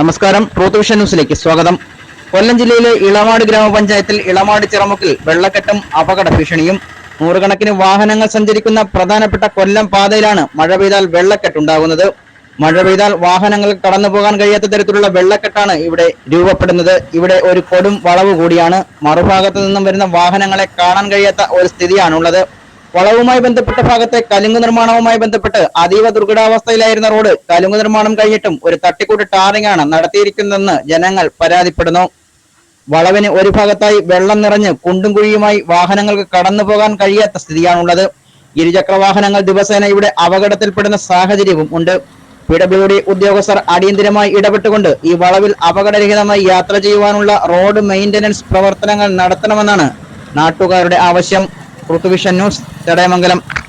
നമസ്കാരം. Truth vision ന്യൂസിലേക്ക് സ്വാഗതം. കൊല്ലം ജില്ലയിലെ ഇളമാട് ഗ്രാമപഞ്ചായത്തിൽ ഇളമാട് ചിറമുക്കിൽ വെള്ളക്കെട്ടും അപകട ഭീഷണിയും നൂറുകണക്കിന് വാഹനങ്ങൾ സഞ്ചരിക്കുന്ന പ്രധാനപ്പെട്ട കൊല്ലം പാതയിലാണ് മഴ പെയ്താൽ വെള്ളക്കെട്ടുണ്ടാകുന്നത്. മഴ പെയ്താൽ വാഹനങ്ങൾ കടന്നു പോകാൻ കഴിയാത്ത തരത്തിലുള്ള വെള്ളക്കെട്ടാണ് ഇവിടെ രൂപപ്പെടുന്നത്. ഇവിടെ ഒരു കൊടും വളവ് കൂടിയാണ്. മറുഭാഗത്തു നിന്നും വരുന്ന വാഹനങ്ങളെ കാണാൻ കഴിയാത്ത ഒരു സ്ഥിതിയാണുള്ളത്. വളവുമായി ബന്ധപ്പെട്ട ഭാഗത്തെ കലുങ്ക് നിർമ്മാണവുമായി ബന്ധപ്പെട്ട് അതീവ ദുർഘടാവസ്ഥയിലായിരുന്ന റോഡ് കലുങ്ക് നിർമ്മാണം കഴിഞ്ഞിട്ടും ഒരു തട്ടിക്കൂട്ട് ടാറിംഗ് ആണ് നടത്തിയിരിക്കുന്നതെന്ന് ജനങ്ങൾ പരാതിപ്പെടുന്നു. വളവിന് ഒരു ഭാഗത്തായി വെള്ളം നിറഞ്ഞ് കുണ്ടും കുഴിയുമായി വാഹനങ്ങൾക്ക് കടന്നു പോകാൻ കഴിയാത്ത സ്ഥിതിയാണുള്ളത്. ഇരുചക്ര വാഹനങ്ങൾ ദിവസേന ഇവിടെ അപകടത്തിൽപ്പെടുന്ന സാഹചര്യവും ഉണ്ട്. പി ഡബ്ല്യു ഡി ഉദ്യോഗസ്ഥർ അടിയന്തിരമായി ഇടപെട്ടുകൊണ്ട് ഈ വളവിൽ അപകടരഹിതമായി യാത്ര ചെയ്യുവാനുള്ള റോഡ് മെയിന്റനൻസ് പ്രവർത്തനങ്ങൾ നടത്തണമെന്നാണ് നാട്ടുകാരുടെ ആവശ്യം. ന്യൂസ് ചടയമംഗലം.